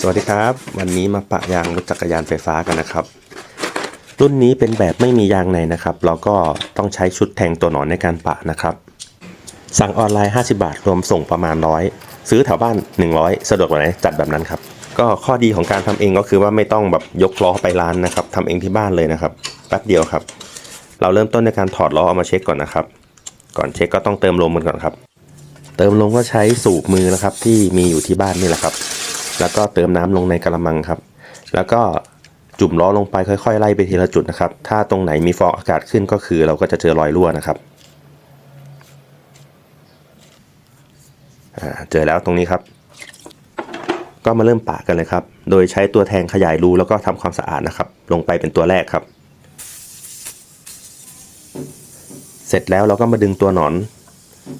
สวัสดีครับ วันนี้มาปะยางรถจักรยานไฟฟ้ากันนะครับ รุ่นนี้เป็นแบบไม่มียางในนะครับ เราก็ต้องใช้ชุดแทงตัวหนอนในการปะนะครับ สั่งออนไลน์ 50 บาท รวมส่งประมาณร้อยซื้อแถวบ้าน 100 สะดวกกว่าไหนจัดแบบนั้นครับ ก็ข้อดีของการทำเองก็คือว่าไม่ต้องแบบยกล้อไปร้านนะครับทำเองที่บ้านเลยนะครับแป๊บเดียวครับ เราเริ่มต้นในการถอดล้อออกมาเช็คก่อนนะครับ ก่อนเช็คก็ต้องเติมลมกันก่อนครับ เติมลมก็ใช้สูบมือนะครับที่มีอยู่ที่บ้านนี่แหละครับ แล้วก็เติมน้ำลงในกระมังครับ แล้วก็จุ่มล้อลงไปค่อยๆไล่ไปทีละจุดนะครับ ถ้าตรงไหนมีฟองอากาศขึ้นก็คือ เราก็จะเจอรอยรั่วนะครับเจอแล้วตรงนี้ครับ ก็มาเริ่มปะกันเลยครับ โดยใช้ตัวแทงขยายรูแล้วก็ทำความสะอาดนะครับ ลงไปเป็นตัวแรกครับ เสร็จแล้วเราก็มาดึงตัวหนอน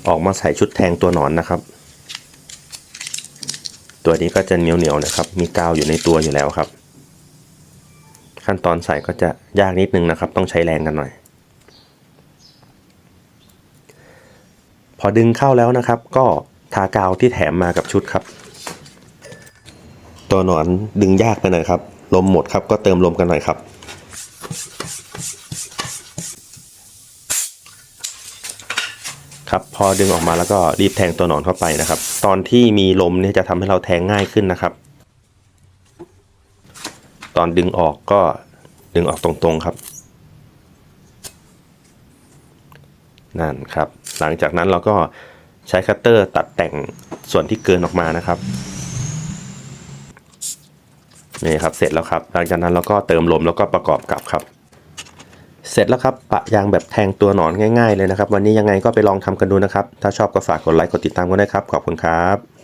ออกมาใส่ชุดแทงตัวหนอนนะครับ ตัวนี้ก็จะเหนียวเหนียวๆนะครับ มีกาวอยู่ในตัวอยู่แล้วครับ ขั้นตอนใส่ก็จะยากนิดนึงนะครับ ต้องใช้แรงกันหน่อย พอดึงเข้าแล้วนะครับ ก็ทากาวที่แถมมากับชุดครับ ตัวหนอนดึงยากไปหน่อยครับ ลมหมดครับก็เติมลมกันหน่อยครับ ครับพอดึงออกมาแล้วก็รีบแทงตัวหนอนเข้าไปนะครับ ตอนที่มีลมเนี่ยจะทำให้เราแทงง่ายขึ้นนะครับ ตอนดึงออกก็ดึงออกตรงๆครับ นั่นครับ หลังจากนั้นเราก็ใช้คัตเตอร์ตัดแต่งส่วนที่เกินออกมานะครับนี่ครับเสร็จแล้วครับ หลังจากนั้นเราก็เติมลมแล้วก็ประกอบกับครับ สร็จแล้วครับปะยางแบบแทงตัวหนอนง่ายๆเลยนะครับ วันนี้ยังไงก็ไปลองทำกันดูนะครับ ถ้าชอบก็ฝากกดไลค์กดติดตามกันด้วยครับ ขอบคุณครับ